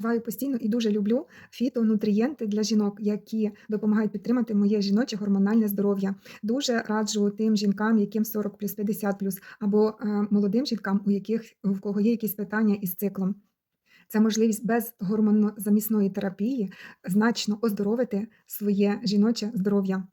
Вживаю постійно і дуже люблю фітонутрієнти для жінок, які допомагають підтримати моє жіноче гормональне здоров'я. Дуже раджу тим жінкам, яким 40 плюс 50 плюс, або е, молодим жінкам, у яких в кого є якісь питання із циклом. Це можливість без гормонозамісної терапії значно оздоровити своє жіноче здоров'я.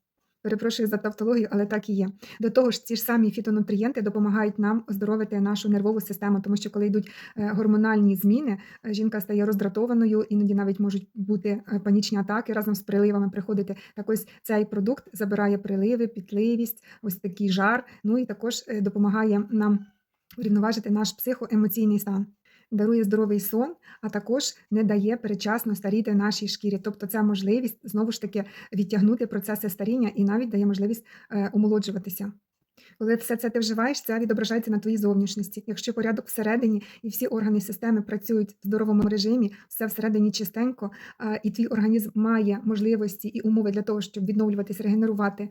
Перепрошую за тавтологію, але так і є. До того ж, ці ж самі фітонутрієнти допомагають нам оздоровити нашу нервову систему, тому що коли йдуть е, гормональні зміни, жінка стає роздратованою, іноді навіть можуть бути е, панічні атаки разом з приливами приходити. Так ось цей продукт забирає приливи, пітливість, ось такий жар. Ну і також е, допомагає нам врівноважити наш психоемоційний стан. Дарує здоровий сон, а також не дає передчасно старіти нашій шкірі. Тобто, це можливість знову ж таки відтягнути процеси старіння і навіть дає можливість е, омолоджуватися. Коли все це ти вживаєш, це відображається на твоїй зовнішності. Якщо порядок всередині і всі органи системи працюють в здоровому режимі, все всередині чистенько, і твій організм має можливості і умови для того, щоб відновлюватися, регенерувати,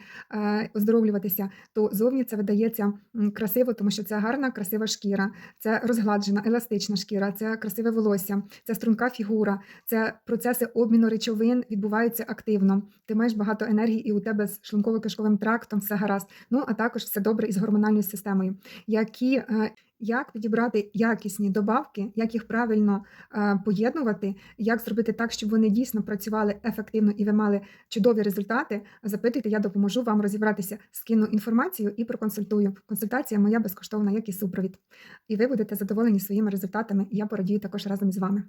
оздоровлюватися, то зовні це видається красиво, тому що це гарна, красива шкіра, це розгладжена, еластична шкіра, це красиве волосся, це струнка фігура, це процеси обміну речовин відбуваються активно. Ти маєш багато енергії, і у тебе з шлунково-кишковим трактом все гаразд. Ну а також все добре із гормональною системою. Які е, як підібрати якісні добавки, як їх правильно е, поєднувати, як зробити так, щоб вони дійсно працювали ефективно і ви мали чудові результати? Запитуйте, я допоможу вам розібратися, скину інформацію і проконсультую. Консультація моя безкоштовна, як і супровід. І ви будете задоволені своїми результатами. Я порадію також разом із вами.